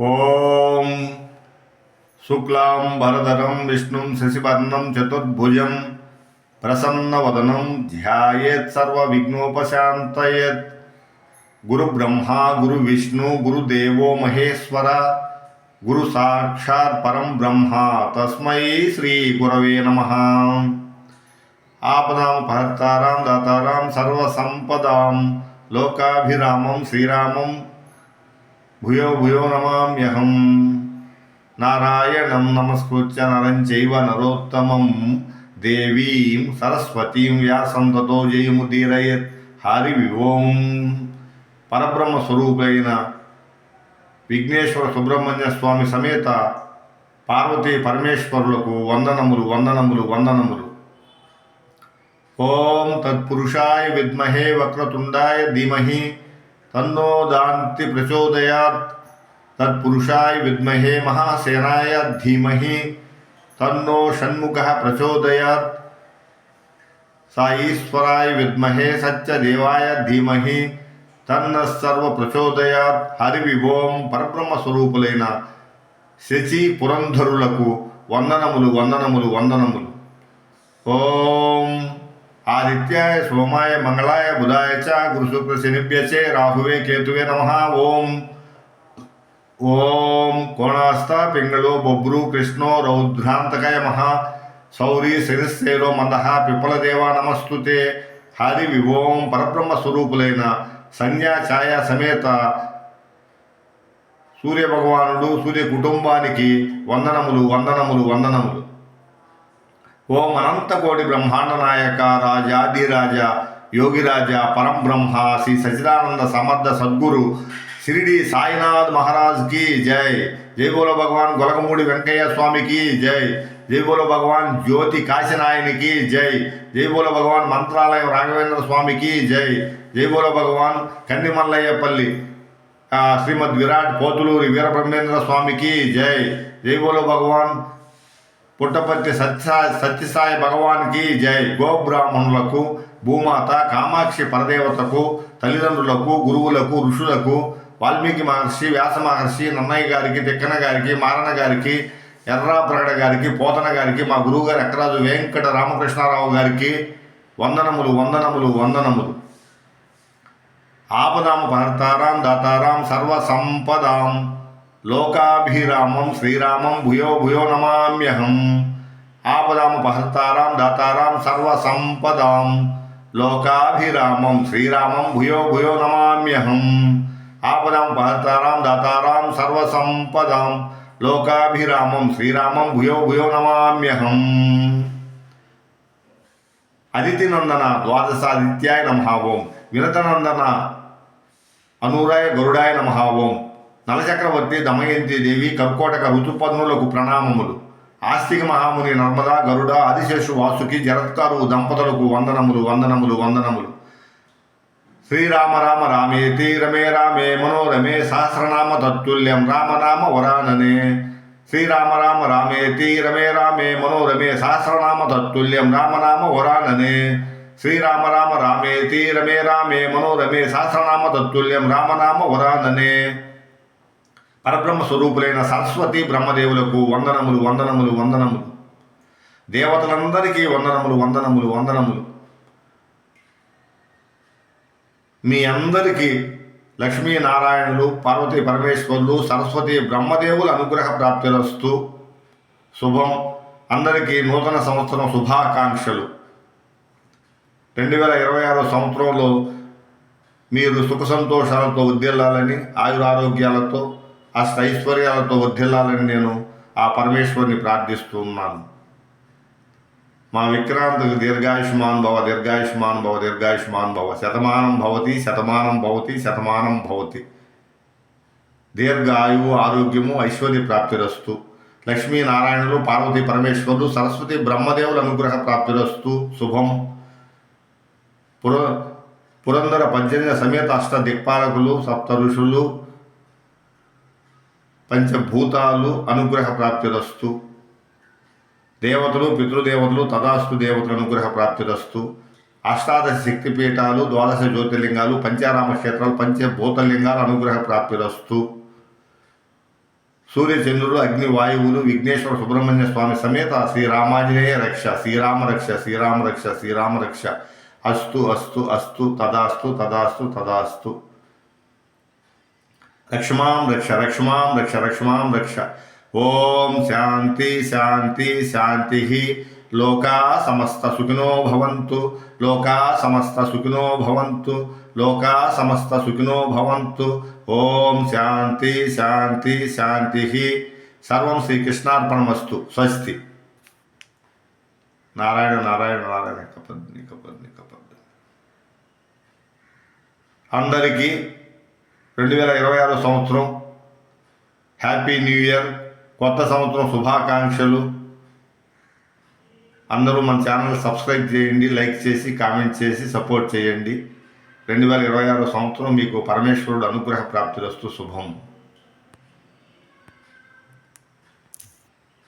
ఓం శుక్లాం భరధరం విష్ణుం శశివర్ణం చతుర్భుజం ప్రసన్నవదనం ధ్యాయేత్ సర్వవిఘ్నోపశాంతయేత్. గురు బ్రహ్మ గురు విష్ణు గురుదేవో మహేశ్వర గురు సాక్షాత్ పరం బ్రహ్మ. తస్మై శ్రీ గురవే నమ. ఆపదాం భర్తారాం దాతారాం సర్వసంపదాం లోకాభిరామం శ్రీరామం భూయో భూయో నమామ్యహం. నారాయణం నమస్కృత్య నరం చైవ నరోత్తమం. దేవీం సరస్వతీం వ్యాసం తతో జయముదీరయత్ హరి ఓం. పరబ్రహ్మ స్వరూపైన విఘ్నేశ్వర సుబ్రహ్మణ్య స్వామి సమేత పార్వతీ పరమేశ్వరులకు వందనములు వందనములు వందనములు. ఓం తత్పురుషాయ విద్మహే వక్రతుండాయ ధీమహి. తన్నో దాంతి ప్రచోదయాత్. తత్పురుషాయ విద్మహే మహాసేనాయ ధీమహి. తన్నో షణ్ముఖ ప్రచోదయాత్. సా విద్మహే సత్యదేవాయ ధీమహి. తన్న సర్వ ప్రచోదయాత్. హరి పరబ్రహ్మ స్వరూపులైన శచి పురంధరులకు వందనములు వందనములు వందనములు. ఓం. ఆదిత్యాయ సోమాయ మంగళాయ బుధాయ చ గురుశుక్ర శనిభ్యచే రాహువే కేతువే నమ ఓం ఓం కోణాస్త పింగళో బొబ్రు కృష్ణో రౌద్రాంతకాయ మహా సౌరి శనిశ్చేరో మందహ పిప్పలదేవ నమస్తుతే హరి విభోం పరబ్రహ్మ స్వరూపులైన సంధ్యా ఛాయ సమేత సూర్య భగవానుడు సూర్య కుటుంబానికి వందనములు వందనములు వందనములు ఓం అనంతకోటి బ్రహ్మాండ నాయక రాజాదిరాజ యోగిరాజ పరంబ్రహ్మ శ్రీ సచిదానంద సమర్థ సద్గురు షిరిడి సాయినాథ్ మహారాజ్కి జై. జై బోలో భగవాన్ గొలకమూడి వెంకయ్య స్వామికి జై. జై బోలో భగవాన్ జ్యోతి కాశీనాయనికి జై. జై బోలో భగవాన్ మంత్రాలయం రాఘవేంద్ర స్వామికి జై. జై బోలో భగవాన్ కన్నిమల్లయ్యపల్లి శ్రీమద్ విరాట్ పోతులూరి వీరబ్రహ్మేంద్ర స్వామికి జై. జై బోలో భగవాన్ పుట్టపర్తి సత్య సత్యసాయి భగవాన్కి జై. గోబ్రాహ్మణులకు భూమాత కామాక్షి పరదేవతకు తల్లిదండ్రులకు గురువులకు ఋషులకు వాల్మీకి మహర్షి వ్యాస మహర్షి నన్నయ్య గారికి తిక్కన గారికి మారణ గారికి ఎర్రాప్రగడ గారికి పోతన గారికి మా గురువుగారు ఎక్కరాజు వెంకట రామకృష్ణారావు గారికి వందనములు వందనములు వందనములు. ఆపదాం భర్తారాం దాతారాం సర్వ సంపదాం లోకాభిరామం శ్రీరామం భూయో భూయో నమామ్యహం ఆపదాం భర్తారాం దాతారాం సర్వ సంపదాం లోకాభిరామం శ్రీరామం భూయో భూయో నమామ్యహం ఆపదాం భర్తారాం దాతారాం సర్వ సంపదాం లోకాభిరామం శ్రీరామం భూయో భూయో నమామ్యహం అదితినందన ద్వాదశాదిత్యాయ నమః ఓం వినతనందన నలచక్రవర్తి దమయంతి దేవి కర్కోటక ఋతుపర్ణులకు ప్రణామములు. ఆస్తిక మహాముని నర్మదా గరుడ ఆదిశేషు వాసుకి జరత్కారు దంపతులకు వందనములు వందనములు వందనములు. శ్రీరామ రామ రామేతి రమే రామే మనోరమే సహస్రనామ తత్తుల్యం రామనామ వరాననే. శ్రీరామ రామ రామేతి రమే రామే మనోరమే సహస్రనామ తత్తుల్యం రామనామ వరాననే. శ్రీరామ రామ రామేతి రమే రామే మనోరమే సహస్రనామ తత్తుల్యం రామనామ వరాననే. పరబ్రహ్మ స్వరూపులైన సరస్వతి బ్రహ్మదేవులకు వందనములు వందనములు వందనములు. దేవతలందరికీ వందనములు వందనములు వందనములు. మీ అందరికీ లక్ష్మీనారాయణులు పార్వతీ పరమేశ్వరులు సరస్వతి బ్రహ్మదేవుల అనుగ్రహ ప్రాప్తిరస్తు శుభం. అందరికీ నూతన సంవత్సరం శుభాకాంక్షలు. రెండు వేల ఇరవై ఆరో సంవత్సరంలో మీరు సుఖ సంతోషాలతో ఉద్దిల్లాలని ఆయురారోగ్యాలతో అష్టైశ్వర్యాలతో వర్ధిల్లాలని నేను ఆ పరమేశ్వరుని ప్రార్థిస్తున్నాను మా విక్రాంతకు దీర్ఘాయుష్మాన్ భవ దీర్ఘాయుష్మాన్ భవ దీర్ఘాయుష్మాన్ భవ శతమానం భవతి శతమానం భవతి శతమానం భవతి. దీర్ఘ ఆయువు ఆరోగ్యము ఐశ్వర్య ప్రాప్తిరస్తు. లక్ష్మీనారాయణులు పార్వతీ పరమేశ్వరులు సరస్వతి బ్రహ్మదేవుల అనుగ్రహ ప్రాప్తిరస్తు. శుభం. పుర పురందర పద్దెనిమిది సమేత అష్ట దిక్పాలకులు సప్త ఋషులు పంచభూతాలు అనుగ్రహ ప్రాప్తిరస్తు దేవతలు పితృదేవతలు తదాస్తు దేవతల అనుగ్రహ ప్రాప్తిరస్తు అష్టాదశ శక్తిపీఠాలు ద్వాదశ జ్యోతిర్లింగాలు పంచారామ క్షేత్రాలు పంచభూతలింగాలు అనుగ్రహ ప్రాప్తిరస్తు సూర్యచంద్రుడు అగ్ని వాయువులు విఘ్నేశ్వర సుబ్రహ్మణ్య స్వామి సమేత శ్రీరామాంజనేయ రక్ష శ్రీరామ రక్ష శ్రీరామ రక్ష శ్రీరామ రక్ష. అస్తు అస్తు అస్తు తదాస్తు తదాస్తు తదాస్తు. రక్ష్మాం రక్ష రక్ష్మాం రక్ష రక్ష్మాం రక్ష ఓం శాంతి శాంతి శాంతి లోకా సమస్త సుఖినో భవంతు లోకా సమస్త సుఖినో భవంతు లోకా సమస్త సుఖినో భవంతు ఓం శాంతి శాంతి శాంతి సర్వం శ్రీకృష్ణార్పణమస్తు స్వస్తి నారాయణ నారాయణ నారాయణ కపద్ని కపద్ని కపద్ని అందరికీ రెండు వేల ఇరవై ఆరో సంవత్సరం. Happy new year. కొత్త సంవత్సరం శుభాకాంక్షలు. అందరూ మన ఛానల్ సబ్స్క్రైబ్ చేయండి లైక్ చేసి కామెంట్ చేసి సపోర్ట్ చేయండి. రెండు వేల ఇరవై ఆరో సంవత్సరం మీకు పరమేశ్వరుడు అనుగ్రహ ప్రాప్తిరస్తు శుభం.